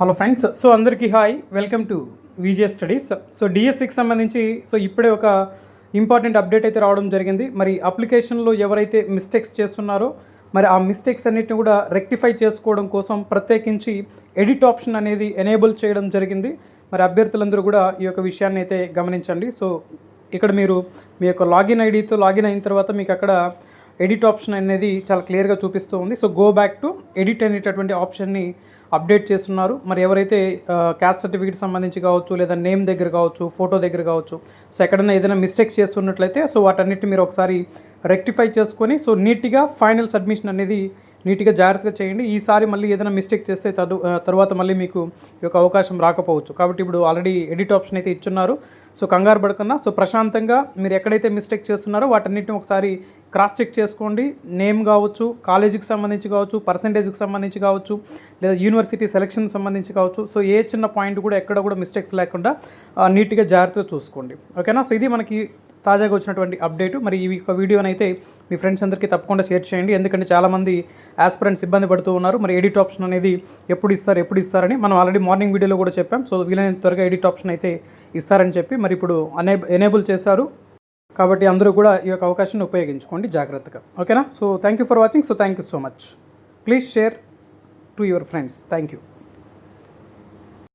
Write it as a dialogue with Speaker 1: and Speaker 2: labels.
Speaker 1: Hello friends so అందరికీ hi welcome to VJ studies so డిఎస్సికి సంబంధించి సో ఇప్పుడే ఒక ఇంపార్టెంట్ అప్డేట్ అయితే రావడం జరిగింది. మరి అప్లికేషన్లో ఎవరైతే మిస్టేక్స్ చేస్తున్నారో మరి ఆ మిస్టేక్స్ అన్నిటిని కూడా రెక్టిఫై చేసుకోవడం కోసం ప్రత్యేకించి ఎడిట్ ఆప్షన్ అనేది ఎనేబుల్ చేయడం జరిగింది. మరి అభ్యర్థులందరూ కూడా ఈ యొక్క విషయాన్ని అయితే గమనించండి. సో ఇక్కడ మీరు మీ యొక్క లాగిన్ ఐడితో లాగిన్ అయిన తర్వాత మీకు అక్కడ ఎడిట్ ఆప్షన్ అనేది చాలా క్లియర్గా చూపిస్తూ ఉంది. So go back to edit అనేటటువంటి ఆప్షన్ని అప్డేట్ చేస్తున్నారు. మరి ఎవరైతే క్యాస్ట్ సర్టిఫికేట్ సంబంధించి కావచ్చు లేదా నేమ్ దగ్గర కావచ్చు ఫోటో దగ్గర కావచ్చు సో ఎక్కడైనా ఏదైనా మిస్టేక్స్ చేస్తున్నట్లయితే సో వాటన్నిటిని మీరు ఒకసారి రెక్టిఫై చేసుకొని సో నీట్గా ఫైనల్ సబ్మిషన్ అనేది నీట్గా జాగ్రత్తగా చేయండి. ఈసారి మళ్ళీ ఏదైనా మిస్టేక్ చేస్తే తదు తర్వాత మళ్ళీ మీకు ఈ యొక్క అవకాశం రాకపోవచ్చు. కాబట్టి ఇప్పుడు ఆల్రెడీ ఎడిట్ ఆప్షన్ అయితే ఇచ్చున్నారు. సో కంగారు పడకుండా. సో ప్రశాంతంగా మీరు ఎక్కడైతే మిస్టేక్ చేస్తున్నారో వాటన్నిటిని ఒకసారి క్రాస్ చెక్ చేసుకోండి. నేమ్ కావచ్చు కాలేజీకి సంబంధించి కావచ్చు పర్సంటేజ్కి సంబంధించి కావచ్చు లేదా యూనివర్సిటీ సెలక్షన్ సంబంధించి కావచ్చు. సో ఏ చిన్న పాయింట్ కూడా ఎక్కడ కూడా మిస్టేక్స్ లేకుండా నీట్గా జాగ్రత్తగా చూసుకోండి. ఓకేనా సో ఇది మనకి తాజాగా వచ్చినటువంటి అప్డేట్ మరి ఈ యొక్క వీడియోని అయితే మీ ఫ్రెండ్స్ అందరికీ తప్పకుండా షేర్ చేయండి. ఎందుకంటే చాలామంది ఆస్పిరెంట్స్ ఇబ్బంది పడుతూ ఉన్నారు. మరి ఎడిట్ ఆప్షన్ అనేది ఎప్పుడు ఇస్తారు ఎప్పుడు ఇస్తారని మనం ఆల్రెడీ మార్నింగ్ వీడియోలో కూడా చెప్పాం. సో వీలైనంత త్వరగా ఎడిట్ ఆప్షన్ అయితే ఇస్తారని చెప్పి మరి ఇప్పుడు అనే ఎనేబుల్ చేశారు. కాబట్టి అందరూ కూడా ఈ యొక్క అవకాశాన్ని ఉపయోగించుకోండి జాగ్రత్తగా. ఓకేనా? So thank you for watching so thank you so much please share to your friends thank you